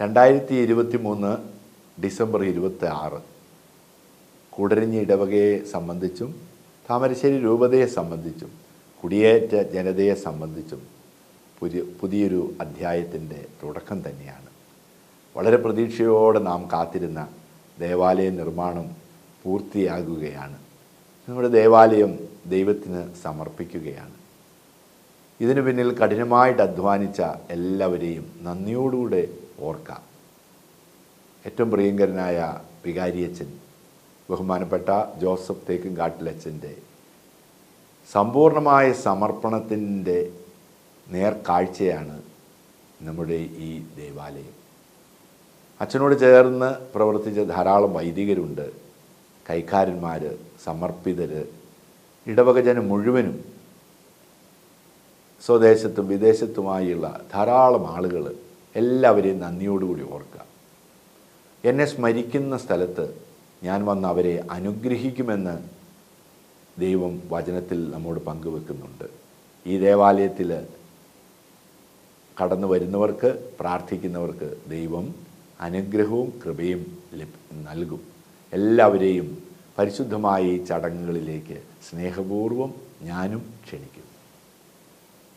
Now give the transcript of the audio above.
രണ്ടായിരത്തി ഇരുപത്തി മൂന്ന് ഡിസംബർ ഇരുപത്തി ആറ് കൂടരഞ്ഞി ഇടവകയെ സംബന്ധിച്ചും താമരശ്ശേരി രൂപതയെ സംബന്ധിച്ചും കുടിയേറ്റ ജനതയെ സംബന്ധിച്ചും പുതിയ പുതിയൊരു അധ്യായത്തിന്റെ തുടക്കം തന്നെയാണ്. വളരെ പ്രതീക്ഷയോടെ നാം കാത്തിരുന്ന ദേവാലയ നിർമ്മാണം പൂർത്തിയാകുകയാണ്. നമ്മുടെ ദേവാലയം ദൈവത്തിന് സമർപ്പിക്കുകയാണ്. ഇതിനു പിന്നിൽ കഠിനമായിട്ട് അധ്വാനിച്ച എല്ലാവരെയും നന്ദിയോടുകൂടെ ഓർക്കാം. ഏറ്റവും പ്രിയങ്കരനായ വികാരിയച്ഛൻ ബഹുമാനപ്പെട്ട ജോസഫ് തേക്കുംകാട്ടിലച്ഛന്റെ സമ്പൂർണമായ സമർപ്പണത്തിന്റെ നേർക്കാഴ്ചയാണ് നമ്മുടെ ഈ ദേവാലയം. അച്ഛനോട് ചേർന്ന് പ്രവർത്തിച്ച ധാരാളം വൈദികരുണ്ട്. കൈക്കാരന്മാർ സമർപ്പിതർ ഇടവകജനം മുഴുവനും സ്വദേശത്തും വിദേശത്തുമായുള്ള ധാരാളം ആളുകൾ എല്ലാവരെയും നന്ദിയോടുകൂടി ഓർക്കുക. എന്നെ സ്മരിക്കുന്ന സ്ഥലത്ത് ഞാൻ വന്ന് അവരെ അനുഗ്രഹിക്കുമെന്ന് ദൈവം വചനത്തിൽ നമ്മോട് പങ്കുവെക്കുന്നുണ്ട്. ഈ ദേവാലയത്തിൽ കടന്നു വരുന്നവർക്ക് പ്രാർത്ഥിക്കുന്നവർക്ക് ദൈവം അനുഗ്രഹവും കൃപയും നൽകും. എല്ലാവരെയും പരിശുദ്ധമായ ഈ ചടങ്ങുകളിലേക്ക് സ്നേഹപൂർവം ഞാനും ക്ഷണിക്കുന്നു.